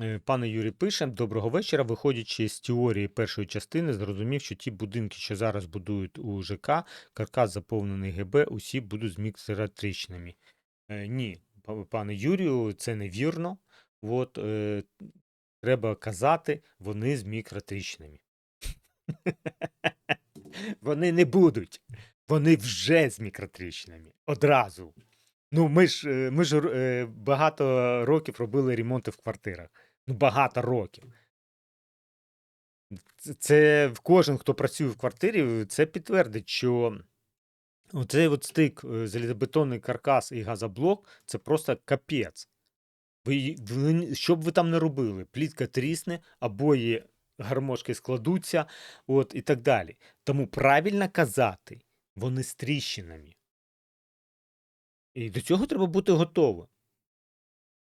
Е, Пане Юрій пише: Доброго вечора. Виходячи з теорії першої частини, зрозумів, що ті будинки, що зараз будують у ЖК, каркас заповнений ГБ, усі будуть зміксератричними. Е, ні, пане Юрію, це невірно. От, е, треба казати, вони змікротричними. Вони не будуть. Вони вже з мікротричними. Одразу. Ну, ми ж, е, ми ж е, багато років робили ремонти в квартирах. Ну, багато років. Це, це кожен, хто працює в квартирі, це підтвердить, що оцей от стик, е, залізобетонний каркас і газоблок це просто капець. Ви, ви, що б ви там не робили, плітка трісне, обої гармошки складуться, от, і так далі. Тому правильно казати, вони з тріщинами. І до цього треба бути готовим.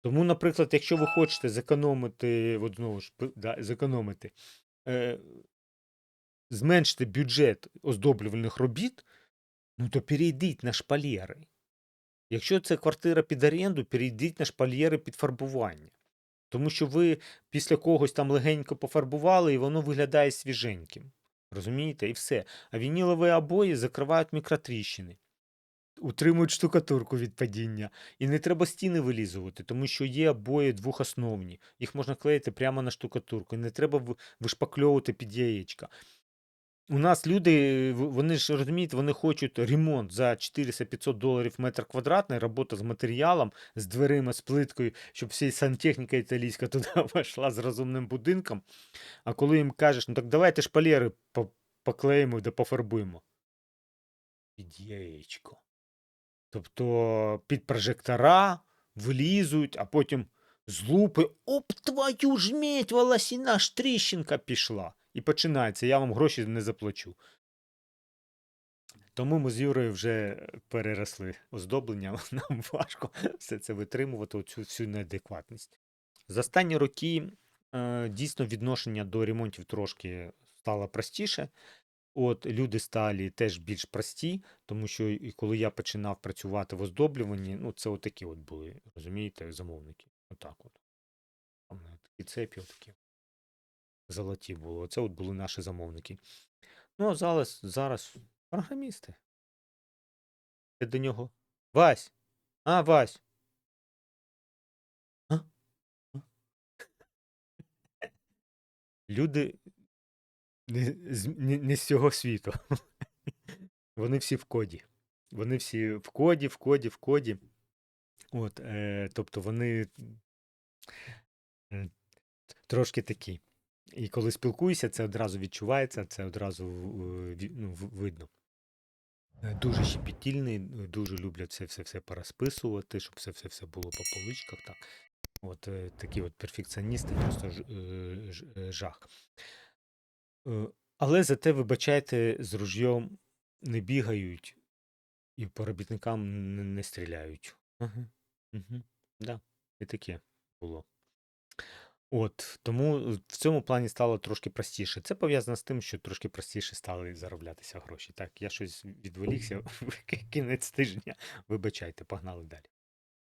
Тому, наприклад, якщо ви хочете зекономити, от знову ж, да, зекономити, е, зменшити бюджет оздоблювальних робіт, ну то перейдіть на шпалєри. Якщо це квартира під оренду, перейдіть на шпальєри під фарбування. Тому що ви після когось там легенько пофарбували, і воно виглядає свіженьким. Розумієте? І все. А вінілові обої закривають мікротріщини, утримують штукатурку від падіння. І не треба стіни вилізувати, тому що є обої двохосновні. Їх можна клеїти прямо на штукатурку. І не треба вишпакльовувати під яєчка. У нас люди, вони ж розумієте, вони хочуть ремонт за 400-500 доларів метр квадратний, робота з матеріалом, з дверима, з плиткою, щоб вся сантехніка італійська туди вийшла з розумним будинком. А коли їм кажеш, ну так давайте шпалери поклеїмо да пофарбуємо. Під яєчко. Тобто під прожектора влізуть, а потім з лупи оп, твою ж медь, волосіна ж тріщинка пішла. І починається, я вам гроші не заплачу. Тому ми з Юрою вже переросли оздоблення, нам важко все це витримувати, оцю всю неадекватність. За останні роки е, дійсно відношення до ремонтів трошки стало простіше. От люди стали теж більш прості, тому що і коли я починав працювати в оздоблюванні, ну це отакі от були, розумієте, замовники. Отак от. Там такі цепі, отакі золоті були. Оце от були наші замовники. Ну, а зараз, зараз програмісти. Ти до нього. Вась! А, Вась! Люди не, не, не з цього світу. Вони всі в коді. Вони всі в коді, в коді, в коді. От, е, тобто вони трошки такі. І коли спілкуюся, це одразу відчувається, це одразу ну, видно. Е, Дуже щепетільний, дуже люблять все все все порозписувати, щоб все все все було по поличках. Так. От е, такі от перфекціоністи, просто е, жах. Е, Але зате, вибачайте, з ружьом не бігають і по робітникам не, не стріляють. Ага. Угу. Да. І таке було. От, тому е, в цьому плані стало трошки простіше. Це пов'язано з тим, що трошки простіше стали зароблятися гроші. Так, я щось відволікся в кінець тижня. Вибачайте, погнали далі.